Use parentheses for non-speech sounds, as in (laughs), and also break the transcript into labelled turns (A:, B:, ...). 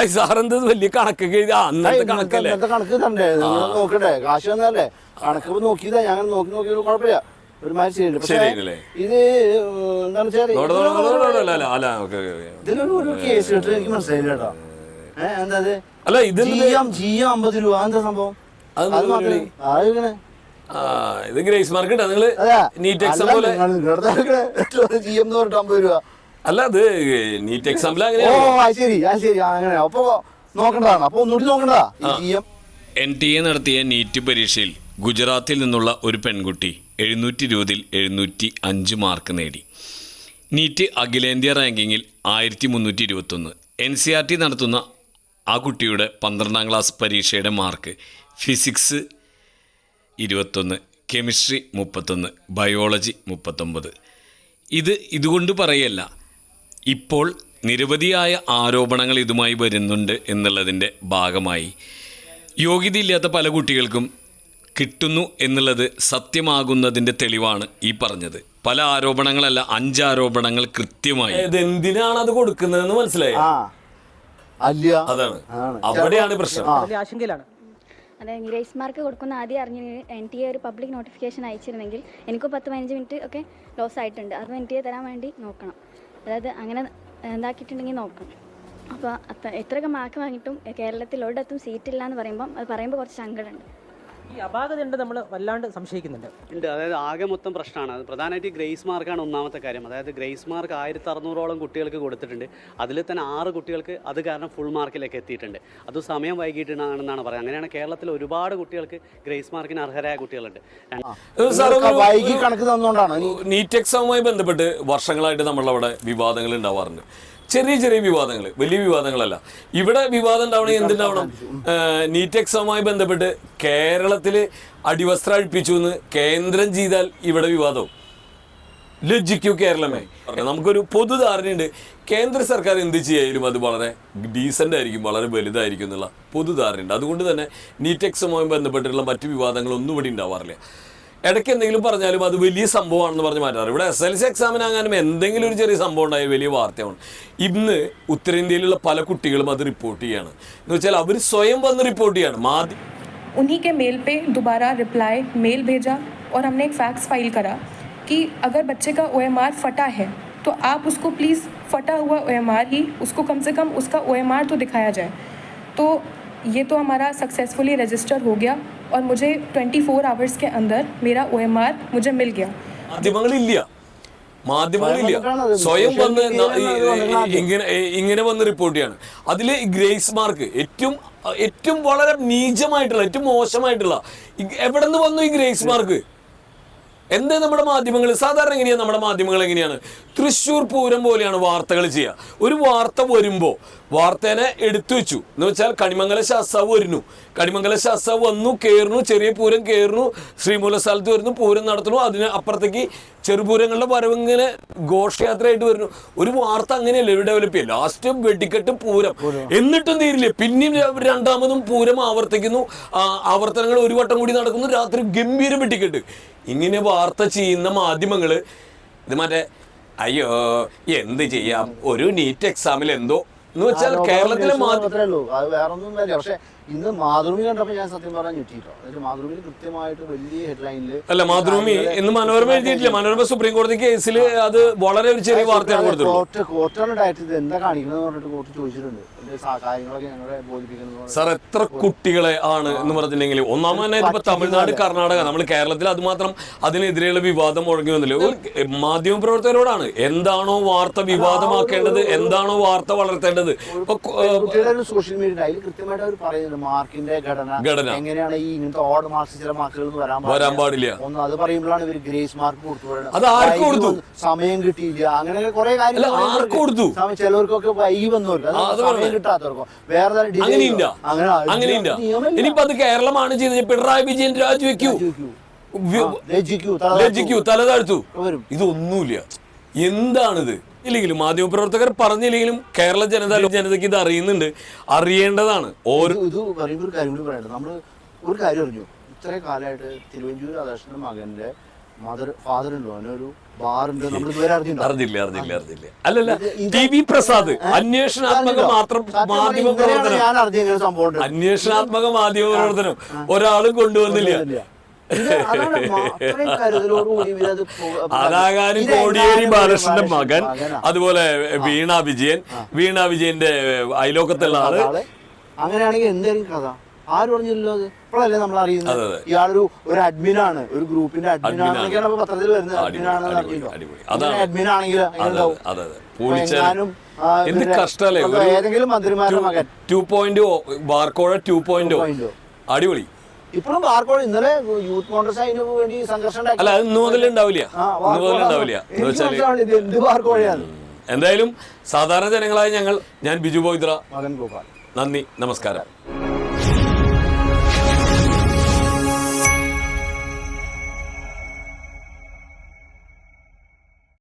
A: I സാറെന്ത് വലിയ കണക്ക് അന്നത്തെ കണക്കല്ലേ?
B: കണക്ക് കണ്ടേ നോക്കണ്ടേ കാശ് തന്നല്ലേ കണക്ക് നോക്കിയതാ. ഞാൻ നോക്കി നോക്കി കുഴപ്പമില്ല.
A: അല്ല,
B: ഇത് അമ്പത് രൂപ. എന്താ സംഭവം?
A: ഇത് ഗ്രേസ് മാർക്കറ്റ്
B: നിങ്ങൾ?
A: നീറ്റ് എക്സാം പോലെ
B: അമ്പത് രൂപ.
A: അല്ല അത് നീറ്റ് എക്സാമ്പിൾ
B: ഓ
A: അങ്ങനെയാണ്?
B: അത് ശരി അത് ശരി. അങ്ങനെ അപ്പൊ നോക്കണ്ടതാണ്. അപ്പൊ ഒന്നുകൂടി നോക്കണ്ടതാ? ഈ ജിയം
A: എൻ ടി എ നടത്തിയ നീറ്റ് പരീക്ഷയിൽ ഗുജറാത്തിൽ നിന്നുള്ള ഒരു പെൺകുട്ടി എഴുന്നൂറ്റി ഇരുപതിൽ എഴുന്നൂറ്റി അഞ്ച് മാർക്ക് നേടി. നീറ്റ് അഖിലേന്ത്യാ റാങ്കിങ്ങിൽ ആയിരത്തി മുന്നൂറ്റി ഇരുപത്തൊന്ന് എൻ സി ആർ ടി നടത്തുന്ന ആ കുട്ടിയുടെ പന്ത്രണ്ടാം ക്ലാസ് പരീക്ഷയുടെ മാർക്ക് ഫിസിക്സ് ഇരുപത്തൊന്ന് കെമിസ്ട്രി മുപ്പത്തൊന്ന് ബയോളജി മുപ്പത്തൊമ്പത്. ഇത് ഇതുകൊണ്ട് പറയല്ല ഇപ്പോൾ നിരവധിയായ ആരോപണങ്ങൾ ഇതുമായി വരുന്നുണ്ട് എന്നുള്ളതിന്റെ ഭാഗമായി. യോഗ്യതയില്ലാത്ത പല കുട്ടികൾക്കും കിട്ടുന്നു എന്നുള്ളത് സത്യമാകുന്നതിന്റെ തെളിവാണ് ഈ പറഞ്ഞത്. പല ആരോപണങ്ങളല്ല അഞ്ച് ആരോപണങ്ങൾ കൃത്യമായി എന്തിനാണ് അത് കൊടുക്കുന്നതെന്ന് മനസ്സിലായി?
B: ആ. അല്ല.
A: അതാണ്. അവിടെയാണ് പ്രശ്നം.
C: ആശങ്കയിലാണ്.
D: അതെ ഗ്രേസ് മാർക്ക് കൊടുക്കുന്ന ആദ്യം അറിഞ്ഞ് എൻ ടി എ ഒരു പബ്ലിക് നോട്ടിഫിക്കേഷൻ അയച്ചിരുന്നെങ്കിൽ എനിക്ക് പത്ത് പതിനഞ്ച് മിനിറ്റ് ഒക്കെ ലോസ് ആയിട്ടുണ്ട്. അത് എൻ ടി എ തരാൻ വേണ്ടി നോക്കണം. അതായത് അങ്ങനെ എന്താക്കിയിട്ടുണ്ടെങ്കിൽ നോക്കണം അപ്പോൾ അത്ര എത്രയൊക്കെ മാർക്ക് വാങ്ങിയിട്ടും കേരളത്തിൽ ഒരിടത്തും സീറ്റില്ല എന്ന് പറയുമ്പം അത് പറയുമ്പോൾ കുറച്ച് സങ്കടമുണ്ട്.
C: ഈ അപാകത ഉണ്ട് നമ്മൾ വല്ലാണ്ട് സംശയിക്കുന്നുണ്ട്.
E: ഉണ്ട്. അതായത് ആകെ മൊത്തം പ്രശ്നമാണ്. അത് പ്രധാനമായിട്ട് ഗ്രേസ് മാർക്കാണ് ഒന്നാമത്തെ കാര്യം. അതായത് ഗ്രേസ് മാർക്ക് ആയിരത്തി അറുന്നൂറോളം കുട്ടികൾക്ക് കൊടുത്തിട്ടുണ്ട്. അതിൽ തന്നെ ആറ് കുട്ടികൾക്ക് അത് കാരണം ഫുൾ മാർക്കിലേക്ക് എത്തിയിട്ടുണ്ട്. അത് സമയം വൈകിട്ടാണെന്നാണ് പറയുന്നത് അങ്ങനെയാണ് കേരളത്തിൽ ഒരുപാട് കുട്ടികൾക്ക് ഗ്രേസ് മാർക്കിന് അർഹരായ കുട്ടികളുണ്ട്.
B: വൈകി കണക്ക് തന്നുകൊണ്ടാണ്.
A: നീറ്റ് എക്സാമുമായി ബന്ധപ്പെട്ട് വർഷങ്ങളായിട്ട് നമ്മളവിടെ വിവാദങ്ങൾ ഉണ്ടാവാറുണ്ട്. ചെറിയ ചെറിയ വിവാദങ്ങൾ വലിയ വിവാദങ്ങളല്ല. ഇവിടെ വിവാദം ഉണ്ടാവണമെങ്കിൽ എന്തുണ്ടാവണം? നീറ്റ് എക്സാമുമായി ബന്ധപ്പെട്ട് കേരളത്തിൽ അടിവസ്ത്രം അഴിപ്പിച്ചു എന്ന് കേന്ദ്രം ചെയ്താൽ ഇവിടെ വിവാദവും. ലജ്ജിക്കൂ കേരളമേ. നമുക്കൊരു പൊതുധാരണയുണ്ട് കേന്ദ്ര സർക്കാർ എന്ത് ചെയ്യായാലും അത് വളരെ ഡീസന്റ് ആയിരിക്കും വളരെ വലുതായിരിക്കും എന്നുള്ള പൊതുധാരണയുണ്ട് അതുകൊണ്ട് തന്നെ നീറ്റ് എക്സാമുമായി ബന്ധപ്പെട്ടിട്ടുള്ള മറ്റു വിവാദങ്ങളൊന്നും ഇവിടെ ഉണ്ടാവാറില്ല. ഇടയ്ക്ക് എന്തെങ്കിലും പറഞ്ഞാലും അത് വലിയ സംഭവമാണെന്ന് പറഞ്ഞ് മാറ്റാറ് ഇവിടെ എസ് എൽ സി എക്സാമിനാകാനും എന്തെങ്കിലും ഒരു ചെറിയ സംഭവം ഉണ്ടായ വലിയ വാർത്തയാണ് ഇന്ന് ഉത്തരേന്ത്യയിലുള്ള പല കുട്ടികളും അത് റിപ്പോർട്ട് ചെയ്യാണ് എന്ന് വെച്ചാൽ അവർ സ്വയം വന്ന് റിപ്പോർട്ട് ചെയ്യാണ് മാധ്യമ
F: उन्हीं के मेल पे दोबारा रिप्लाई मेल भेजा और हमने एक फैक्स फाइल करा कि अगर बच्चे का ओ फटा है तो आप उसको प्लीज़ फटा हुआ ओ ही उसको कम से कम उसका ओ तो दिखाया जाए तो ये तो हमारा सक्सेसफुली रजिस्टर हो गया और मुझे 24 आवर्स के अंदर मेरा ओ मुझे मिल गया
A: മാധ്യമങ്ങളില്ല മാധ്യമങ്ങളില്ല
B: വന്നിട്ടാണത്.
A: സ്വയം
B: social
A: വന്ന് ന-
B: media യിൽ അത് വന്നിട്ടാണ് ആദ്യം.
A: ഇങ്ങനെ ഇങ്ങനെ വന്ന് റിപ്പോർട്ട് ചെയ്യാണ് അതിൽ ഗ്രേസ് മാർക്ക് ഏറ്റവും ഏറ്റവും വളരെ നീചമായിട്ടുള്ള ഏറ്റവും മോശമായിട്ടുള്ള ഈ- എവിടെ നിന്ന് വന്നു ഈ ഗ്രേസ് മാർക്ക് എന്താ നമ്മുടെ മാധ്യമങ്ങൾ? സാധാരണ എങ്ങനെയാണ് നമ്മുടെ മാധ്യമങ്ങൾ എങ്ങനെയാണ്? തൃശ്ശൂർ പൂരം പോലെയാണ് വാർത്തകൾ ചെയ്യുക. ഒരു വാർത്ത വരുമ്പോൾ വാർത്തേനെ എടുത്തു വെച്ചു. എന്ന് വെച്ചാൽ കണിമംഗല ശാസ്താവ് വരുന്നു. കണിമംഗല ശാസ്താവ് വന്നു കയറുന്നു ചെറിയ പൂരം കയറുന്നു ശ്രീമൂല സ്ഥലത്ത് വരുന്നു പൂരം നടത്തുന്നു അതിന് അപ്പുറത്തേക്ക് ചെറുപൂരങ്ങളുടെ വരവിങ്ങനെ ഘോഷയാത്രയായിട്ട് വരുന്നു. ഒരു വാർത്ത അങ്ങനെയല്ലേ ഡെവലപ്പ് ചെയ്യുക ലാസ്റ്റ് വെടിക്കെട്ട് പൂരം. എന്നിട്ടും തീരില്ലേ. പിന്നെയും രണ്ടാമതും പൂരം ആവർത്തിക്കുന്നു. ആവർത്തനങ്ങൾ ഒരു വട്ടം കൂടി നടക്കുന്നു. രാത്രി ഗംഭീരം വെടിക്കെട്ട്. ഇങ്ങനെ വാർത്ത ചെയ്യുന്ന മാധ്യമങ്ങൾ ഇത് മറ്റേ അയ്യോ എന്ത് ചെയ്യാം? ഒരു നീറ്റ് എക്സാമിൽ എന്തോ? എന്ന് വെച്ചാൽ കേരളത്തിലെ
B: പക്ഷെ ഇന്ന് മാതൃഭൂമി ഞാൻ സത്യം മാതൃഭൂമിയിൽ കൃത്യമായിട്ട് വലിയ
A: അല്ല മാതൃഭൂമി ഇന്ന് മനോരമ എഴുതിയിട്ടില്ല. മനോരമ സുപ്രീം കോടതി കേസിൽ അത് വളരെ ഒരു ചെറിയ വാർത്തയാണ് കൊടുത്തത്
B: കോർട്ട് കോർട്ടാണ് ഡയറക്റ്റ് ഇത് എന്താ കാണിക്കുന്നത് പറഞ്ഞിട്ട് കോർട്ട് ചോദിച്ചിട്ടുണ്ട്.
A: സാർ എത്ര കുട്ടികളെ ആണ് എന്ന് പറഞ്ഞിട്ടുണ്ടെങ്കിൽ ഒന്നാമത് തന്നെ ഇതിപ്പോ തമിഴ്നാട് കർണാടക നമ്മൾ കേരളത്തിൽ അത് മാത്രം അതിനെതിരെയുള്ള വിവാദം മുഴങ്ങി വന്നില്ല മാധ്യമ പ്രവർത്തകരോടാണ് എന്താണോ വാർത്ത വിവാദമാക്കേണ്ടത് എന്താണോ വാർത്ത വളർത്തേണ്ടത് ഇപ്പൊ
B: സോഷ്യൽ മീഡിയ അതിൽ കൃത്യമായിട്ട് അവർ പറയുന്നുണ്ട് മാർക്കിന്റെ ഘടന
A: ഘടന.
B: എങ്ങനെയാണ് ഈ ഇങ്ങനത്തെ ഓഡ് മാർക്സ് ചില മാർക്കുകൾ വരാൻ
A: പാടില്ല.
B: ഒന്ന് അത് പറയുമ്പോഴാണ് ഇവർ ഗ്രേസ് മാർക്ക് കൊടുത്തു
A: അത് ആർക്ക് കൊടുത്തു?
B: സമയം കിട്ടിയില്ല അങ്ങനെ കുറെ കാര്യങ്ങൾ
A: ആർക്ക്. കൊടുത്തു?
B: ചിലവർക്കൊക്കെ വൈകി വന്നവർക്ക് കിട്ടാത്തവർക്കോ വേറെ
A: അങ്ങനെയില്ല അങ്ങനെയില്ല. ഇനിയിപ്പോ അത് കേരളമാണ് ചെയ്തത്. പിണറായി വിജയൻ രാജിവെക്കൂ.
B: ലജിക്കൂ തല താഴ്ത്തൂ.
A: ഇതൊന്നുമില്ല. എന്താണിത്? ഇല്ലെങ്കിലും മാധ്യമപ്രവർത്തകർ പറഞ്ഞില്ലെങ്കിലും കേരള ജനത ജനതയ്ക്ക് ഇത് അറിയുന്നുണ്ട്. അറിയേണ്ടതാണ്. ഓരോ
B: ഇത് ഇത് പറയുമ്പോൾ ഒരു കാര്യം കൂടി പറയട്ടെ. നമ്മൾ ഒരു കാര്യം അറിഞ്ഞു. ഇത്രയും കാലമായിട്ട് തിരുവഞ്ചൂർ രാധാകൃഷ്ണന്റെ മകന്റെ മദർ ഫാദർ ഉണ്ടോ? അവനൊരു ബാറുണ്ട് നമ്മൾ ഇതുവരെ അറിഞ്ഞിട്ടുണ്ടോ?
A: അറിഞ്ഞില്ല അറിഞ്ഞില്ല അറിഞ്ഞില്ല. അല്ലല്ല ടി വി പ്രസാദ് അന്വേഷണാത്മക മാത്രം മാധ്യമ പ്രവർത്തനം. അന്വേഷണാത്മക മാധ്യമ പ്രവർത്തനം. ഒരാളും കൊണ്ടുവന്നില്ല. അതാകാനും (laughs) കോടിയേരി ബാലകൃഷ്ണന്റെ മകൻ അതുപോലെ വീണ വിജയൻ. വീണ വിജയന്റെ അയലോക്കത്തുള്ള ആൾ.
B: ആൾ. അങ്ങനെയാണെങ്കിൽ എന്തായിരിക്കും കഥ? ആരും അറിഞ്ഞില്ലല്ലോ അത്? ഇപ്പോഴല്ലേ നമ്മൾ അറിയുന്നത്. ഇയാളൊരു ഒരു അഡ്മിൻ ആണ്. ഒരു ഗ്രൂപ്പിന്റെ
A: അഡ്മിൻ ആണ്.
B: അഡ്മിനാണെന്നൊക്കെയാണ് പത്രത്തിൽ വരുന്നത്
A: അഡ്മിൻ ആണെന്ന്.
B: അഡ്മിൻ ആണെങ്കിൽ ആ,
A: എന്ത് കഷ്ടല്ലേ?
B: ഏതെങ്കിലും മന്ത്രിമാരുടെ മകൻ.
A: ടു പോയിന്റ് ബാർക്കോഴ ടു പോയിന്റ്
B: 2.0.
A: അടിപൊളി.
B: ഇപ്പോഴും ബാർക്കോഴ ഇന്നലെ യൂത്ത് കോൺഗ്രസ് അതിന് വേണ്ടി സംഘർഷം.
A: അല്ല അത് മുതലുണ്ടാവില്ല ഉണ്ടാവില്ല. എന്ന്
B: വെച്ചാൽ ഇത് എന്ത് ബാർക്കോഴയാണ്
A: എന്തായാലും സാധാരണ ജനങ്ങളായ ഞങ്ങൾ ഞാൻ ബിജു ബോയിത്ര
B: മകൻ ഗോപാൽ.
A: നന്ദി നമസ്കാരം.